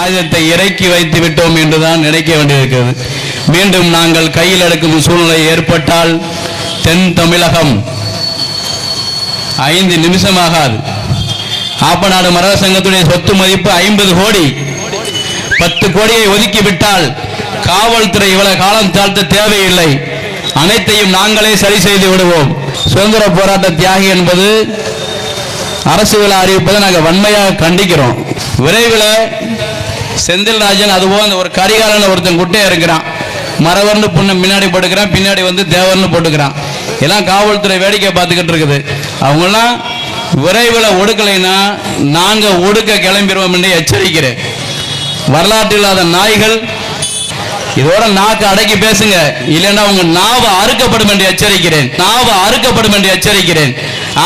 ஆயுதத்தை இறக்கி வைத்து விட்டோம் என்றுதான் நினைக்க வேண்டியிருக்கிறது. மீண்டும் நாங்கள் கையில் எடுக்கும் சூழ்நிலை ஏற்பட்டால் தென் தமிழகம் ஐந்து நிமிஷமாகாது. ஆப்பநாடு மரக சங்கத்துடைய சொத்து மதிப்பு ஐம்பது கோடி. பத்து கோடியை ஒதுக்கி விட்டால் காவல்துறை இவ்வளவு காலம் தாழ்த்த தேவையில்லை. அனைத்தையும் நாங்களே சரி செய்து விடுவோம். சுதந்திர போராட்ட தியாகி என்பது அரசு விழா அறிவிப்பதை நாங்கள் வன்மையாக கண்டிக்கிறோம். விரைவில் செந்தில் ராஜன் அதுபோல் அந்த ஒரு கரிகாலன் ஒருத்தன் குட்டையாக இருக்கிறான். மரவர்னு பொண்ணு முன்னாடி போட்டுக்கிறான் பின்னாடி வந்து தேவர்னு போட்டுக்கிறான். எல்லாம் காவல்துறை வேடிக்கை பார்த்துக்கிட்டு இருக்குது. அவங்களாம் விரைவில் ஒடுக்கலைன்னா நாங்கள் ஒடுக்க கிளம்பிடுவோம் என்று எச்சரிக்கிறேன். வரலாற்று இல்லாத நாய்கள் இதோட நாக்கு அடக்கி பேசுங்க. இல்லைன்னா உங்க நாவு அறுக்கப்படும் என்று எச்சரிக்கிறேன். நாவு அறுக்கப்படும் என்று எச்சரிக்கிறேன்.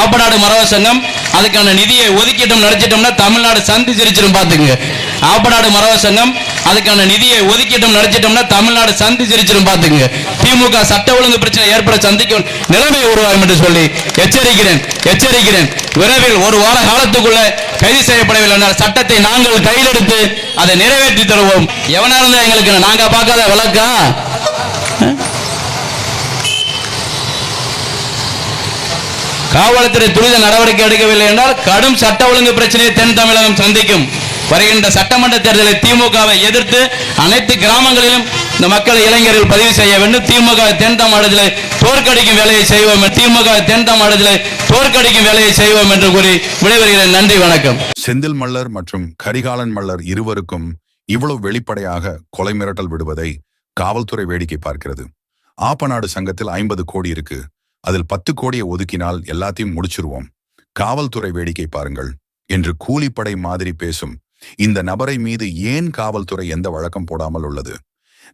ஆப்பநாடு மரவ சங்கம் அதுக்கான நிதியை ஒதுக்கிட்டோம் நினைச்சிட்டோம்னா தமிழ்நாடு சந்தி சிரிச்சிடும் பாத்துங்க ஆப்பநாடு மரவ சங்கம் அதுக்கான நிதியை ஒதுக்கிட்டோம் நடிச்சிட்டோம்னா தமிழ்நாடு சந்தி சிரிச்சிடும் பாத்துங்க திமுக சட்ட ஒழுங்கு பிரச்சனை ஏற்பட சந்திக்கும் நிலைமை உருவாகும் என்று சொல்லி எச்சரிக்கிறேன் எச்சரிக்கிறேன். விரைவில் ஒரு வார காலத்துக்குள்ள கைது செய்யப்படவில்லை என்றால் சட்டத்தை நாங்கள் கையில் எடுத்து அதை நிறைவேற்றி தருவோம். எவனா இருந்தா எங்களுக்கு நாங்க பார்க்காத விளக்கா காவல்துறை துரித நடவடிக்கை எடுக்கவில்லை என்றால் கடும் சட்ட ஒழுங்கு பிரச்சனையை தென் தமிழகம் சந்திக்கும். வருகின்ற சட்டமன்ற தேர்தலை திமுகவை எதிர்த்து அனைத்து கிராமங்களிலும் இந்த மக்கள் இளைஞர்கள் பதிவு செய்ய வேண்டும். திமுக தென் தமிழகத்தில் தோற்கடிக்கும் வேலையை செய்வோம். திமுக தென் தமிழகத்தில் தோற்கடிக்கும் வேலையை செய்வோம் என்று கூறி விடைபெறுகிறேன். நன்றி வணக்கம். செந்தில் மல்லர் மற்றும் கரிகாலன் மல்லர் இருவருக்கும் இவ்வளவு வெளிப்படையாக கொலை மிரட்டல் விடுவதை காவல்துறை வேடிக்கை பார்க்கிறது. ஆப்பநாடு சங்கத்தில் ஐம்பது கோடி இருக்கு. அதில் பத்து கோடியை ஒதுக்கினால் எல்லாத்தையும் முடிச்சிருவோம். காவல்துறை வேடிக்கை பாருங்கள். என்று கூலிப்படை மாதிரி பேசும் இந்த நபரை மீது ஏன் காவல்துறை எந்த வழக்கம் போடாமல் உள்ளது?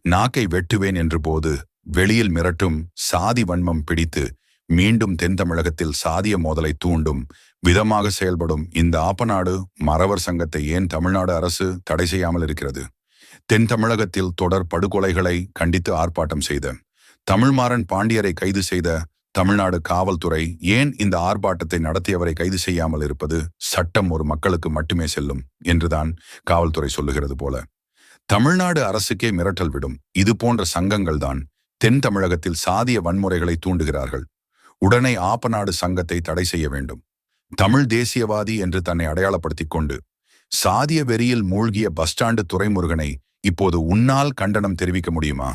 நாக்கை வெட்டுவேன் என்று போது வெளியில் மிரட்டும் சாதி வன்மம் பிடித்து மீண்டும் தென் தமிழகத்தில் சாதிய மோதலை தூண்டும் விதமாக செயல்படும் இந்த ஆப்பநாடு மறவர் சங்கத்தை ஏன் தமிழ்நாடு அரசு தடை செய்யாமல் இருக்கிறது? தென் தமிழகத்தில் தொடர் படுகொலைகளை கண்டித்து ஆர்ப்பாட்டம் செய்த தமிழ்மாறன் பாண்டியரை கைது செய்த தமிழ்நாடு காவல்துறை ஏன் இந்த ஆர்ப்பாட்டத்தை நடத்தியவரை கைது செய்யாமல் இருப்பது சட்டம் ஒரு மக்களுக்கு மட்டுமே செல்லும் என்றுதான் காவல்துறை சொல்லுகிறது போல. தமிழ்நாடு அரசுக்கே மிரட்டல் விடும் இது போன்ற சங்கங்கள் தான் தென் தமிழகத்தில் சாதிய வன்முறைகளை தூண்டுகிறார்கள். உடனே ஆப்பநாடு சங்கத்தை தடை செய்ய வேண்டும். தமிழ் தேசியவாதி என்று தன்னை அடையாளப்படுத்திக் கொண்டு சாதிய வெறியில் மூழ்கிய பஸ் ஸ்டாண்டு துறைமுருகனை இப்போது உன்னால் கண்டனம் தெரிவிக்க முடியுமா?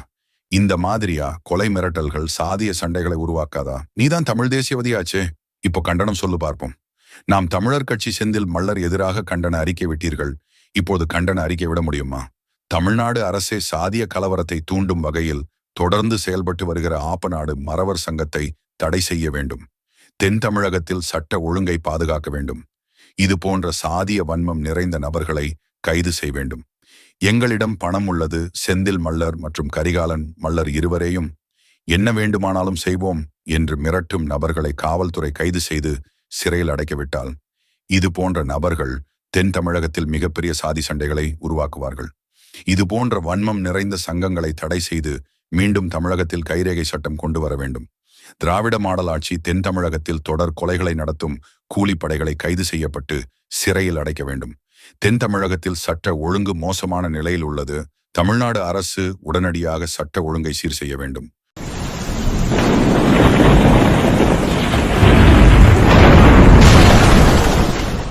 இந்த மாதிரியா? கொலை மிரட்டல்கள் சாதிய சண்டைகளை உருவாக்காதா? நீதான் தமிழ் தேசியவதியாச்சே. இப்போ கண்டனம் சொல்லு பார்ப்போம். நாம் தமிழர் கட்சி செந்தில் மல்லர் எதிராக கண்டன அறிக்கை விட்டீர்கள். இப்போது கண்டன அறிக்கை விட முடியுமா? தமிழ்நாடு அரசே சாதிய கலவரத்தை தூண்டும் வகையில் தொடர்ந்து செயல்பட்டு வருகிற ஆப்பநாடு மறவர் சங்கத்தை தடை செய்ய வேண்டும். தென் தமிழகத்தில் சட்ட ஒழுங்கை பாதுகாக்க வேண்டும். இது போன்ற சாதிய வன்மம் நிறைந்த நபர்களை கைது செய்ய வேண்டும். எங்களிடம் பணம் உள்ளது செந்தில் மல்லர் மற்றும் கரிகாலன் மல்லர் இருவரையும் என்ன வேண்டுமானாலும் செய்வோம் என்று மிரட்டும் நபர்களை காவல்துறை கைது செய்து சிறையில் அடைக்கவிட்டால் இது போன்ற நபர்கள் தென் தமிழகத்தில் மிகப்பெரிய சாதி சண்டைகளை உருவாக்குவார்கள். இது போன்ற வன்மம் நிறைந்த சங்கங்களை தடை செய்து மீண்டும் தமிழகத்தில் கைரேகை சட்டம் கொண்டு வர வேண்டும். திராவிட மாடல் ஆட்சி தென் தமிழகத்தில் தொடர் கொலைகளை நடத்தும் கூலிப்படைகளை கைது செய்யப்பட்டு சிறையில் அடைக்க வேண்டும். தென் தமிழகத்தில் சட்ட ஒழுங்கு மோசமான நிலையில் உள்ளது. தமிழ்நாடு அரசு உடனடியாக சட்ட ஒழுங்கை சீர் செய்ய வேண்டும்.